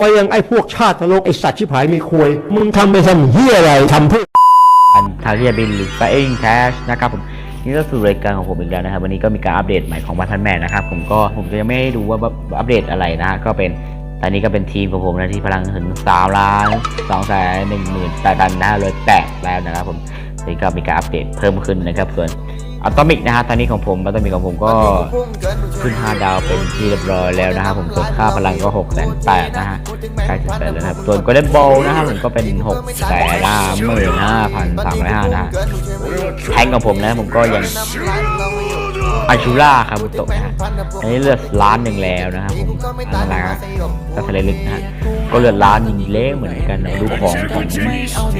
ก็ยังไอ้พวกชาตินรกไอ้สัตว์ชิบหายมีควย มึงทำไปทำเฮียอะไรทำเพื่ออันทาเรียบินหรือ Flying Cash นะครับผมนี่ก็สู่รายการของผมอีกแล้วนะครับ วันนี้ก็มีการอัปเดตใหม่ของบัตทันแมนนะครับ ผมก็ผมจะยังไม่ได้ดูว่าอัปเดตอะไรนะฮะก็เป็นตอนนี้ก็เป็นทีมของผมนะที่พลังถึง3ล้าน2แสนหนึ่งหมื่นแปดพันนะเลยแตกแล้วนะครับผมนี่ก็มีการอัปเดตเพิ่มขึ้นนะครับ ส่วน อะตอมิกนะฮะตอนนี้ของผมอะตอมิกของผมก็ขึ้น5ดาวเป็นที่เรียบร้อยแล้วนะครับผมส่วนค่าพลังก็6แสนแปดนะฮะใกล้ถึงแสนแล้วนะครับส่วนก็เล่นบอลนะฮะผมก็เป็น6แสนห้าหมื่นห้าพันสามร้อยห้านะฮะแทงของผมนะผมก็ยัง ชูล่าคาบุโตะนะฮะอันนี้เลือดล้านหนึ่งแล้วนะครับผมอันนั้นนะก็ทะเลลึกนะฮะก็เลือดล้านยิงเละเหมือนกันนะดูของของ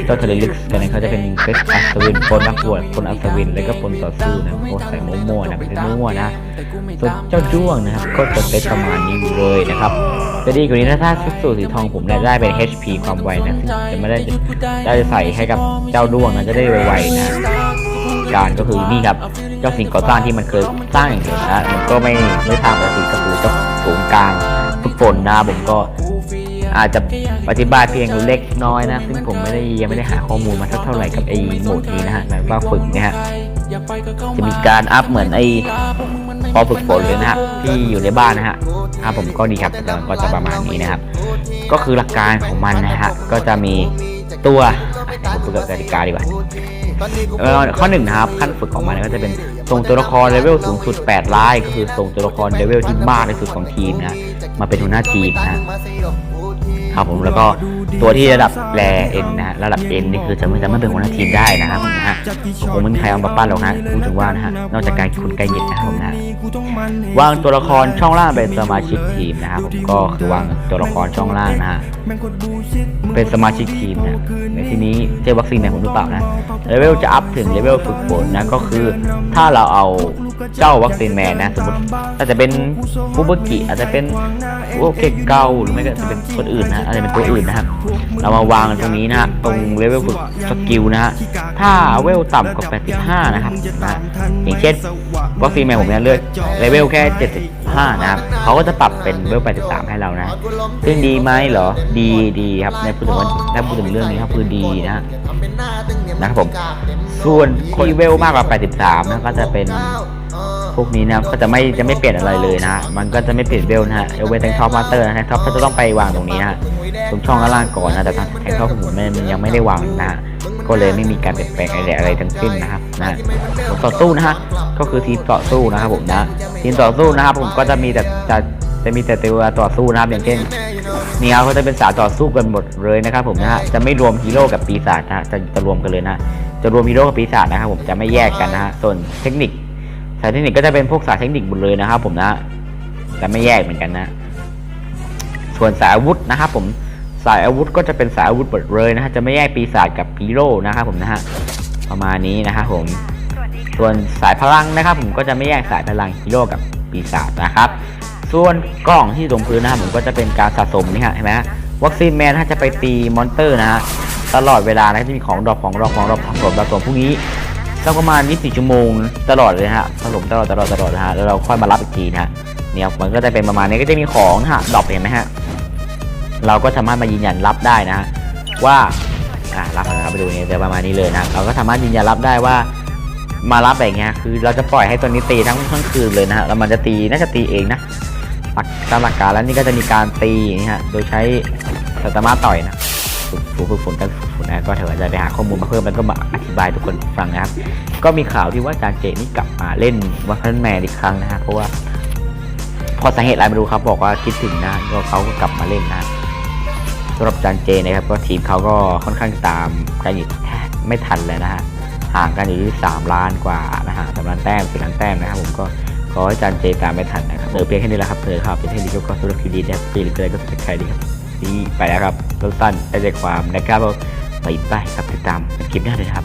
เจ้าทะเลลึกกันนะเขาจะเป็นเฟสอัศวินปนนักบวชปนอัศวินแล้วก็ปนต่อสู้นะโคตรใส่มั่วๆนะเป็นมั่วนะส่วนเจ้าจ้วงนะครับก็จะเป็นประมาณนี้เลยนะครับจะดีกว่านี้นะถ้าชุดสูทสีทองผมเนี่ยได้เป็น HP ความไวนะจะไม่ได้ได้ใส่ให้กับเจ้าด้วงนะจะได้ไวๆนะการก็คือนี่ครับ เจ้าสิ่งก่อสร้างที่มันเคยสร้างอย่างเดียนะมันก็ไม่ไม่ตามปกติก็คือเจ้าสูงกลางฝึกฝนนะผมก็อาจจะอธิบายเพียงเล็กน้อยนะ ซึ่งผมไม่ได้ยังไม่ได้หาข้อมูลมาสักเท่าไหร่กับไอ้โหมดนี้นะฮะแบบว่าฝึกนี่ยฮะจะมีการอัพเหมือนไอ้พอฝึกฝนเลยนะฮะที่อยู่ในบ้านนะฮะครับผมก็ดีครับแต่มันก็จะประมาณนี้นะครับ ก็คือหลักการของมันนะฮะก็จะมีตัวเดี๋ยวผมพูดกับกติกาดีกว่า เอ่อข้อหนึ่งนะครับขั้นฝึกของมันก็จะเป็นส่งตัวละครเลเวลสูงสุด8ลานก็คือส่งตัวละครเลเวลที่มากที่สุดของทีมนะมาเป็นหัวหน้าทีมนะครับผมแล้วก็ตัวที่ระดับแรเอ็นนะฮะระดับเอ็นนี่คือจะไม่จะไม่เป็นหัวหน้าทีมได้นะครับผมนะฮะคงไม่มีใครเอามาปั้นหรอกนะพูดถึงว่านะฮะนอกจากการคุณไกเย็ดนะครับผมนะ วางตัวละครช่องล่างเป็นสมาชิกทีมนะครับผมก็คือวางตัวละครช่องล่างนะฮะเป็นสมาชิกทีมนะในที่นี้เจอวัคซีนในผมหรือเปล่านะเลเวลจะอัพถึงเลเวลฝึกฝนนะก็คือถ้าเราเอาเจ้าวัคซีนแมนนะสมมติอาจจะเป็นฟูเบอร์กิอาจจะเป็นโอเคเกาหรือไม่ก็จะเป็นคนอื่นนะอาจจะเป็นตัวอื่นนะครับ เรามาวางตรงนี้นะฮะตรงเลเวลฝึกสกิลนะฮะถ้าเวลต่ำกว่า85นะครับนะอย่างเช่นวัคซีนแมนผมเนี่ยเลือกเลเวลแค่ 75 นะครับเขาก็จะปรับเป็นเลเวล83 ให้เรานะ ซึ่งดีไหมเหรอ ดีดีครับ ในพูดถึงว่าถ้าพูดถึงเรื่องนี้ครับคือดีนะนะครับผม ส่วนที่เวลมากกว่า 83 นะก็จะเป็นพวกนี้นะก็จะไม่จะไม่เปลี่ยนอะไรเลยนะ มันก็จะไม่เปลี่ยนเวลนะฮะเอเวนแทงท็อปมาสเตอร์นะแทงท็อปก็จะต้องไปวางตรงนี้นะฮะตรงช่องข้างล่างก่อนนะแต่ทางแทงท็อปผมมันยังไม่ได้วางนะฮะ ก็เลยไม่มีการเปลี่ยนแปลงอะไรอะไรทั้งสิ้นนะครับนะต่อสู้นะฮะก็คือทีมต่อสู้นะครับผมนะทีมต่อสู้นะครับผมก็จะมีแต่จะจะมีแต่ตัวต่อสู้นะครับอย่างเช่นนี่ครับก็จะเป็นสายต่อสู้กันหมดเลยนะครับผมนะฮะจะไม่รวมฮีโร่กับปีศาจนะฮะจะจะรวมกันเลยนะจะรวมฮีโร่กับปีศาจนะครับผมจะไม่แยกกันนะฮะส่วนเทคนิคสายเทคนิคก็จะเป็นพวกสายเทคนิคหมดเลยนะครับผมนะจะไม่แยกเหมือนกันนะ ส่วนสายอาวุธนะครับผม สายอาวุธก็จะเป็นสายอาวุธหมดเลยนะฮะจะไม่แยกปีศาจกับฮีโร่นะครับผมนะฮะประมาณนี้นะครับผมส่วนสายพลังนะครับ ผมก็จะไม่แยกสายพลังฮีโร่กับปีศาจนะครับ ส่วนกล่องที่ตรงพื้นนะครับผมก็จะเป็นการสะสมนี่ฮะเห็นไหมฮะวัคซีนแมนถ้าจะไปตีมอนเตอร์นะฮะตลอดเวลานะจะมีของดรอปของดรอปของดรอปของดรอปสะสมพวกนี้สักประมาณ 24 ชั่วโมงตลอดเลยฮะสะสมตลอดตลอดตลอดนะฮะแล้วเราค่อยมารับอีกทีนะฮะเนี่ยมันก็จะเป็นประมาณนี้ก็จะมีของนะฮะดรอปเห็นไหมฮะ เราก็สามารถมายืนยันรับได้นะฮะว่าอ่ารับนะครับไปดูนี่จะประมาณนี้เลยนะเราก็สามารถยืนยันรับได้ว่ามารับแบบเงี้ยคือเราจะปล่อยให้ตัวนี้ตีทั้งทั้งคืนเลยนะฮะแล้วมันจะตีน่าจะตีเองนะหลักตามหลักการแล้วนี่ก็จะมีการตีนี่ฮะโดยใช้สตาร์มาต่อยนะฝึกฝึกฝนกันฝึกฝนนะก็เถอะจะไปหาข้อมูลมาเพิ่มแล้วก็มาอธิบายทุกคนฟังนะครับ ก็มีข่าวที่ว่าจารย์เจนี่กลับมาเล่นวัคซีนแมนอีกครั้งนะฮะเพราะว่าพอสาเหตุอะไรไม่รู้ครับบอกว่าคิดถึงนะก็เขาก็กลับมาเล่นนะ สำหรับจานเจนะครับก็ทีมเขาก็ค่อนข้างตามกันอยู่แทบไม่ทันเลยนะฮะห่างกันอยู่ที่3ล้านกว่านะฮะสามล้านแต้มสี่ล้านแต้มนะครับผมก็ขอให้จานเจตามไม่ทันนะครับเออเพียงแค่นี้แหละครับเธอครับเป็นเทคนิคก็สุรคีดีนะครับปีหรืออะไรก็สุดใครดีครับนี่ไปแล้วครับสั้นๆได้ใจความนะครับผมไปไปครับติดตามคลิปหน้าเลยครับ